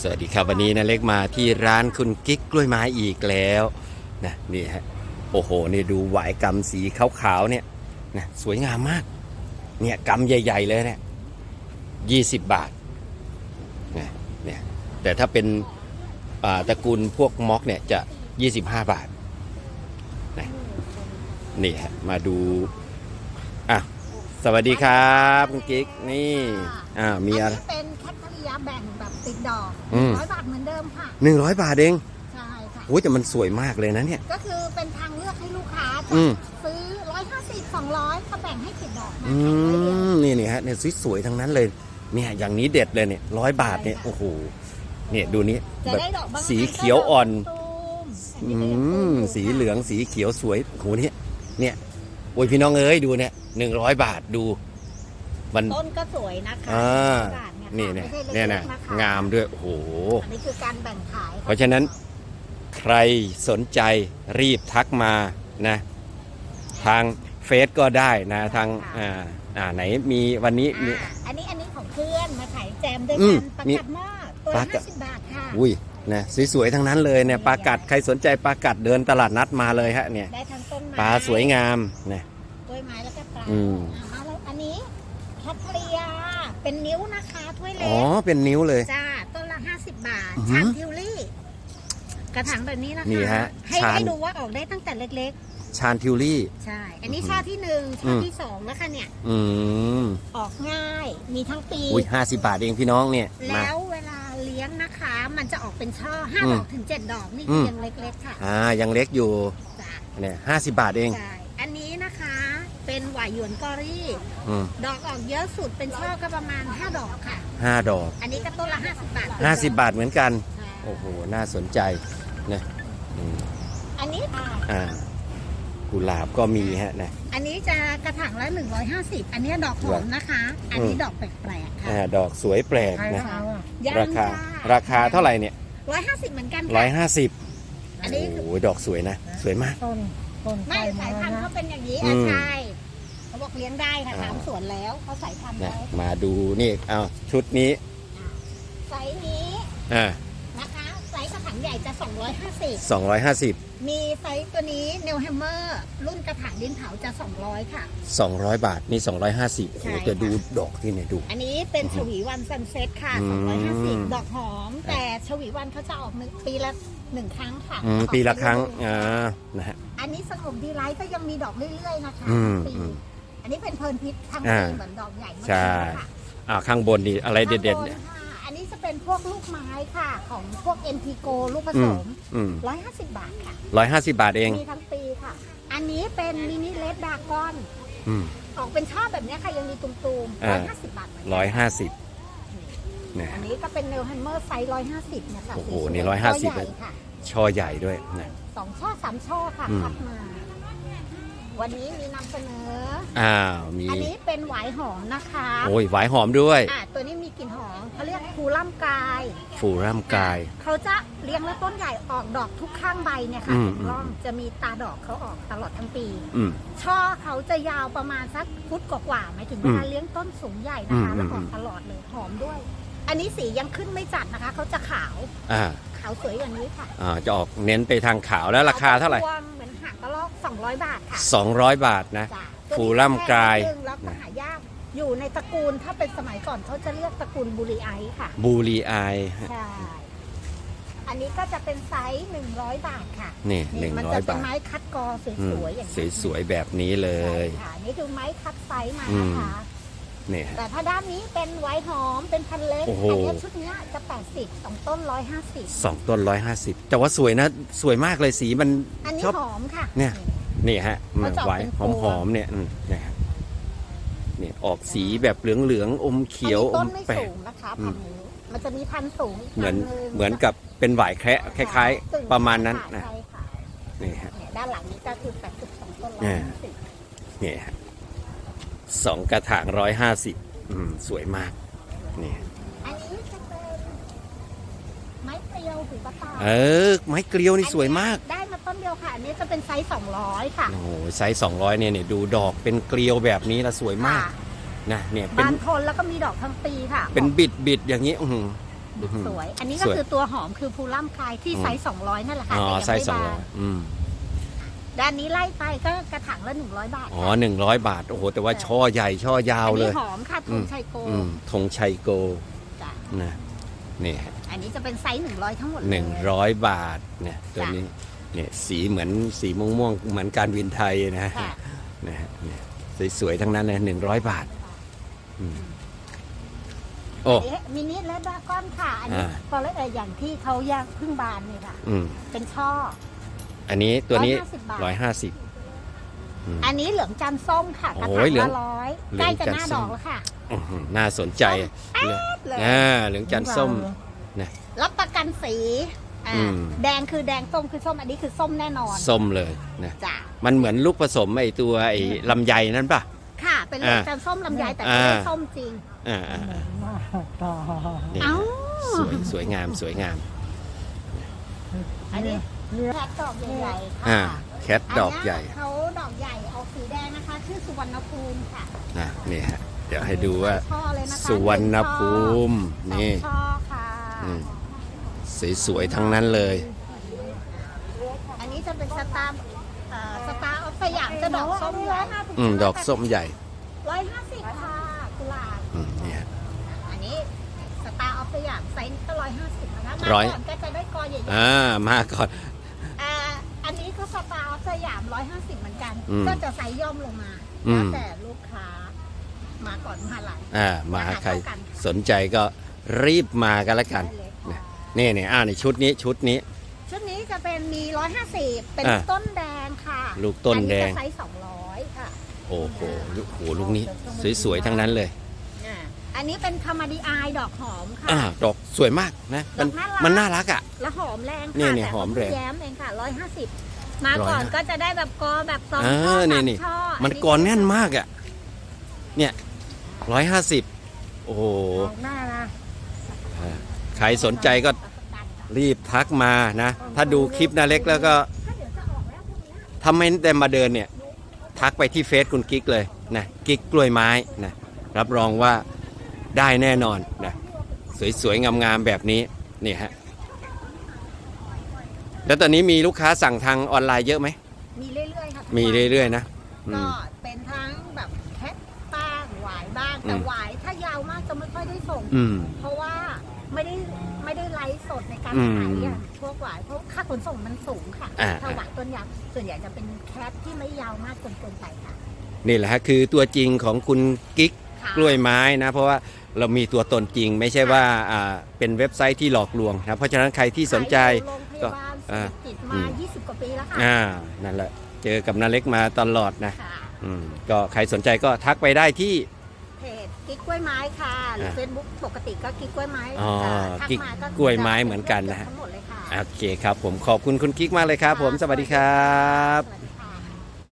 สวัสดีครับวันนี้นะเล็กมาที่ร้านคุณกิ๊กกล้วยไม้อีกแล้วนะนี่ฮะโอ้โหนี่ดูหวายกำสีขาวๆเนี่ยนะสวยงามมากเนี่ยกำใหญ่ ๆ เลยเนี่ยยี่สิบบาทนะเนี่ยแต่ถ้าเป็นอ่าตระกูลพวกม็อกเนี่ยจะยี่สิบห้าบาทนะนี่ฮะมาดูอะสวัสดีครับคุณกิ๊กนี่อ่ามีอะไร นนี้เป็นแคทเธอรียาแบ่งแบบติดดอกอืม ร้อยบาทเหมือนเดิมค่ะ หนึ่งร้อยบาทเองใช่ค่ะ โอ้ยแต่มันสวยมากเลยนะเนี่ย ก็คือเป็นทางเลือกให้ลูกค้าอืม ซื้อร้อยห้าสิบสองร้อยก็แบ่งให้ติดดอกมาอืขายร้อยเดียว มนี่นี่ฮะเนี่ยสวยๆทั้งนั้นเลยเนี่ยอย่างนี้เด็ดเลยเนี่ยร้อยบาทเนี่ยโอ้โหเนี่ยดูนี้จะแบบได้ดอกบางสีเขียวอ่อนอันอืนี้เป็นมสีเหลืองสีเขียวสวยโหเนี่ยเนี่ยโอ้ยพี่น้องเอ้ยดูเนี่ยหนึ่งร้อยบาทดู มัน ต้นก็สวยนะคะอ่าร้อยบาทค่ะ นี่เนี่ยไม่ใช่ล็กๆเนี่ยนะคงามด้วยโอ้โหอันนี้คือการแบ่งขาย เพราะฉะนั้นใครสนใจรีบทักมานะ ทางเฟซก็ได้นะทางอ่าอ่าไหนมีวันนี้มีอ่าอันนี้อันนี้ของเพื่อนมาขายแจมด้วยอืกัมนประมี กัดหม้อตัวปลาละกัดห้าสิบบาทค่ะ อุ้ยนะสวยๆทั้งนั้นเลยเนี่ยปลากัดใครสนใจปลากัดเดินตลาดนัดมาเลยฮะเนี่ยได้ทั้งต้นไม้ปลาสวยงามนะ กล้วยไม้แล้วก็ปลาอืม อ่ามาแล้วอันนี้แคทเรียเป็นนิ้วนะคะถ้วย เล็อ๋อ กเป็นนิ้วเลย จ้าต้นละ50บาทอือหือชานทิวลี่ กระถางแบบนี้นะคะนี่ฮะให้ชาน ให้ดูว่าออกได้ตั้งแต่เล็กชานทิวลี่ ๆ ใช่ อันนี้อือหือชาที่หนึ่งอืชามที่สองแล้วค่ะเนี่ย อืมออกง่ายมีทั้งปี อุ้ยห้าสิบบาทเองพี่น้องเนี่ย มา แล้วเวลาเลี้ยงนะคะ มันจะออกเป็นช่อห้าอืมดอกถึงเจ็ดดอกนี่อืคือมยังเล็กๆค่ะอ่า ยังเล็กอยู่จ้าเนี่ยห้าสิบบาทเอง ใช่ อันนี้นะคะ เป็น หวายหยวนกอรี่ อืมดอกออกเยอะสุดเป็นช่อก็ประมาณ 5 ดอกค่ะ ห้าดอกอันนี้ก็ต้นละ 50 บาทห้าสิบบาทเหมือนกันใช่โอ้โห น่าสนใจนะอืมอันนี้อ่าอ่า กุหลาบก็มีฮะนะ อันนี้จะกระถางละ 150 อันนี้ดอกหอมนะคะ อันนี้ดอกแปลกๆค่ะอ่า ดอกสวยแปลกนะยังราคาค่ะราคาเท่าไหร่เนี่ย150เหมือนกันร้อค่ะ ยห้าสิบอันโอ้นี้โหดอกสวยนะ สวยมาก ต้นต้นไม่สายพันธุ์เขาเป็นอย่างนี้อะอืมใช่เขาบอ กเลี้ยงได้ค่ะอ่าตามสวนแล้วเขาสายพันธุ์นะแล้วมาดูนี่เอาชุดนี้ไซส์นี้อ่านะคะไซส์กระถางใหญ่จะ 250สองร้อยห้าสิบมีไซส์ตัวนี้เนลแฮมเมอร์รุ่นกระถางดินเผาจะ 200 ค่ะสองร้อยบาทนี่สองร้อยห้าสิบโอ้โหใช่ค่ะจะดูดอกที่เนี่ยดู อันนี้เป็นชวีวันซันเซ็ตค่ะ อืม 250 ดอกหอม แต่ชวีวันเขาจะออกหนึ่งปีละหนึ่งครั้งค่ะอืมออกปีละครั้งเอยอ่านะฮะๆอันนี้สงบดีไลท์ก็ยังมีดอกเรื่อยๆนะคะอืมปีอืม อันนี้เป็นเพลินพิษทั้งอ่าปีเหมือนดอกใหญ่เมื่อใช่กี้ค่ะอ่าข้างบนนี่อะไรเด็ดๆข้างบเนี่ยค่ะอันนี้จะเป็นพวกลูกไม้ค่ะ ของพวก n p โกลูกผอืสมมอืม150บาทค่ะ ร้อยห้าสิบบาทเองมีทั้งปีค่ะ อันนี้เป็นมินิเลดดากอน อืม ออกเป็นช่อแบบเนี้ยค่ะยังมีตุ่มๆอ่า150บาทเหมือนกันร้อยห้าสิบเนี่ย อันนี้ก็เป็นเนลแฮมเมอร์ไซส์150นะคะโอ้โหสวยๆนี่150ช่ใหญ่เลยค่ะช่อใหญ่ด้วยนะ สองช่อสามช่อค่ะอืม คัดมา วันนี้มีนำเสนอ อ้าวมีอันนี้เป็นหวายหอมนะคะโอ้ยหวายหอมด้วยอะตัวนี้มีกลิ่นหอมเขาเรียกคูล่ำกายฟูร่ำกาย เขาจะเลี้ยงแล้วต้นใหญ่ออกดอกทุกข้างใบเนี่ยค่ะอืมถูกต้องจะมีตาดอกเขาออกตลอดทั้งปี อืม ช่อเขาจะยาวประมาณสักฟุตกว่าๆหมายถึงเวลาเลี้ยงต้นสูงใหญ่นะคะอืม แล้วออือกมตลอดเลยหอมด้วย อันนี้สียังขึ้นไม่จัดนะคะเขาจะขาวอ่าขาวสวยอย่างนี้ค่ะอ่าจะออกเน้นไปทางขาวแล้วราคาเท่าไหร่ พวงเหมือนหาง กระรอก200 บาทค่ะ200 บาทนะ จ้ะฟูล่ำกาย ตัวนี้แพงนิดนึงแล้วก็หายากอยู่ในตระกูลถ้าเป็นสมัยก่อนเขาจะเรียกตระกูลบุรีไอซ์ค่ะ บูรีไอใช่ อันนี้ก็จะเป็นไซส์ 100 บาทค่ะนี่หนึ่งมัร้อจะยเป็นบาทไม้คัดกอสอืมวยๆอย่างนี้สวยๆแบบนี้เลยใช่ค่ะนี่คือไม้คัดไซส์มาอืมนะคะ นี่ฮะ แต่ถ้าด้านนี้เป็นไวท์หอมเป็นพันเล็กโอ้โห อันี้ชุดเนี้ยจะ80สองต้น 150 สองต้นร้อยห้าสิบแต่ว่าสวยนะสวยมากเลยสีมัน อันนี้ชอบหอมค่ะ เนี่ย นี่ฮะมันเขาจะออกไว้เป็นหพอวมงหอมๆเนี่ยอืมเนี่ยฮะเนี่ยออกสีแบบเหลืองๆอมเขียวอันอนี้ต้มนไม่แปลสูก งนะคะอืพัมนนี้มันจะมีพันธุ์สูงอีกเหมือนพังเหมือนกับเป็นหวายแคระคล้ายตึงๆ ประมาณนั้นนะใช่ค่ะนี่ฮะ เนี่ยด้านหลังนี้ก็คือ82ต้นอ่า150นี่ฮะ สองกระถางร้อยห้าสิบสวยมาก นี่ อันนี้จะเป็นไม้เปรียวหูกระต่ายเออ ไม้เกลียวนี่สวยมาก ได้มาต้นเดียวค่ะ อันนี้จะเป็นไซส์200ค่ะ โอ้โหไซส์สองร้อยเนี่ยเนี่ยดูดอกเป็นเกลียวแบบนี้ละสวยมากค่ะนะเนี่ยเป็นบานทนแล้วก็มีดอกทั้งปีค่ะ เป็นบิดบิดๆอย่างนี้ อื้อหืออื้อหือสวย อันนี้ก็สวยคือตัวหอมคือภูล่ำคายที่อืมไซส์200นั่นแหละค่ะอ๋อแต่ยังไซส์สไม่องบาร้อนยอืม ด้านนี้ไล่ไปก็กระถางละ100 บาทอ๋อค่ะหนึ่งร้อยบาท โอ้โห แต่ว่าช่อใหญ่ช่อยาวอันเลนี้ยหอมค่ะธอืงมชัยโกอืมธงชัยโกจ้ะนะนี่ฮะอันนี้จะเป็นไซส์100 ทั้งหมดเลยหนึ่งร้อยบาทเนี่ยตัวนี้เนี่ยสีเหมือนสีม่วงม่วงๆเหมือนการวินไทยนะฮะค่ะนะฮะเนี่ยสวยๆทั้งนั้นเลยหนึ่งร้อยบาทอืมโอ้อันนี้มินิและดราก้อนค่ะ อันนี้อ่าก็เลยเอ่ออย่างที่เขาย่างพึ่งบานนี่ค่ะ อืมเป็นช่อ อันนี้ตัวนี้150บาท ร้อยห้าสิบ อันนี้เหลืองจันทร์ส้มค่ะกระโอ้ถางยเหลืองละร้อยเหลืใกอล้งจะจันหทร์น้าส้ดม อกแล้วค่ะ อื้อหือน่าสนใจเหลืองเลย อ่าเหลืองจันทร์ส้ม รับประกันสีอ่าอืม แดงคือแดงส้มคือส้มอันนี้คือส้มแน่นอนส้มเลยนะจ้ะมันเหมือนลูกผสมไอตัวไอลำไยนั่นป่ะ ค่ะ เป็นเหลืองอ่าจันทร์ส้มลำไยแต่ไม่ได้อ่า ส้มจริง อ่าอ่าอ่านี่เอ้า สวยสวยงามสวยงาม อันนี้ แคทดอกใหญ่ๆอ่าค่ะแคทดอกใหญ่นเนี้ยเขาดอกใหญ่ออกสีแดงนะคะ ชื่อสุวรรณภูมิค่ะนะนี่ฮะเดี๋ยวให้ดูว่า ช่อเลยนะคะสุวรรณภูมิหงนี่ช่อค่ะ อืม สวยๆทั้งนั้นเลย อันนี้จะเป็นสตาร์เอ่อสตาร์ออฟสยามจะดอกส้มใหญ่อืมดอกส้มใหญ่ร้อยห้าสิบค่ะกุหลาบอืมนี่ฮะอันนี้สตาร์ออฟสยามไซส์ก็ร้อยห้าสิบนะคะมาร้อย ก่อนก็จะได้กอใหญ่ๆ อ่ามาก่อน อ่าอันนี้ก็สตาร์ออฟสยาม ร้อยห้าสิบเหมือนกัน อืมก็จะไซส์ย่อมลงมาอืมแล้วแต่ลูกค้า มาก่อนมาหลัง อ่ามาใครเท่ากันสนใจก็รีบมากันละกัน ได้เลยเนี่ยค่ะ นี่นี่อ่าในชุดนี้ชุดนี้ ชุดนี้จะเป็นมีร้อยห้าสิบเป็นอ่าต้นแดงค่ะลูกต้นแดงอัจะไซส์สองร้อยค่ะโอ้โหลูกโหลูกนี้ สวยๆ ทั้งนั้นเลย อ่าอันนี้เป็นคามาดีอายดอกหอมค่ะ อ่า ดอกสวยมากนะ มันดอกน่ารัก มันน่ารักอะ แล้วหอมแรงนี่ค่ะนี่แต่หอมเขาแรง แย้มเองค่ะร้อยห้าสิบ มาก่อน150ก็จะได้แบบกอแบบสองอ่าช่อนี่สามนี่ช่อมันกรแน่นมากอะ เนี่ยร้อยห้าสิบโอ้โหออกหน้านะอ่าใครสนใจก็รีบทักมานะ ถ้าดูคลิปนาเล็กแล้วก็ถ้าเดี๋ยวจะออกแล้วพวกเนี้ยถ้าไม่ได้มาเดินเนี่ย ทักไปที่เฟซคุณกิ๊กเลยนะกิ๊กกล้วยไม้นะรับรองว่าได้แน่นอนนะสวยๆงามๆแบบนี้นี่ฮะ แล้วตอนนี้มีลูกค้าสั่งทางออนไลน์เยอะไหม มีเรื่อยๆค่ะทุกมีวันเรื่อยๆนะอืก็ม เป็นทั้งแบบแคทบ้างหวายบ้างแต่อืม หวายถ้ายาวมากจะไม่ค่อยได้ส่ง อืม เพราะว่าไม่ได้ไม่ได้ไลฟ์สดในการอืมขายอย่างพวกหวายเพราะค่าขนส่งมันสูงค่ะอ่า ถ้าหวายต้นยาวส่วนใหญ่จะเป็นแคทที่ไม่ยาวมากจนเกินไปค่ะนี่แหละฮะคือตัวจริงของคุณกิ๊กค่ะ กล้วยไม้นะ เพราะว่าเรามีตัวตนจริงไม่ใช่ว่าอ่าเป็นเว็บไซต์ที่หลอกลวงนะเพราะฉะนั้นใครที่สนใจ ขายอยู่โรงพยาบาลก็ อ่าเศรษฐกิจอืมาม20 กว่าปีแล้วค่ะอ่านั่นแหละ เจอกับนาเล็กมาตลอดนะค่ะอืมก็ใครสนใจก็ทักไปได้ที่ เพจกิ๊กกล้วยไม้ค่ะหรืออ่าเฟซบุ๊กปกติก็กิ๊กกล้วยไม้อ๋อทักิ๊กมากล้วยไม้เหมือนกันนะฮะ ทั้งหมดเลยค่ะโอเคครับ ผมขอบคุณคุณกิ๊กมากเลยครับ ผมสวัสดีครับ สวัสดีค่ะ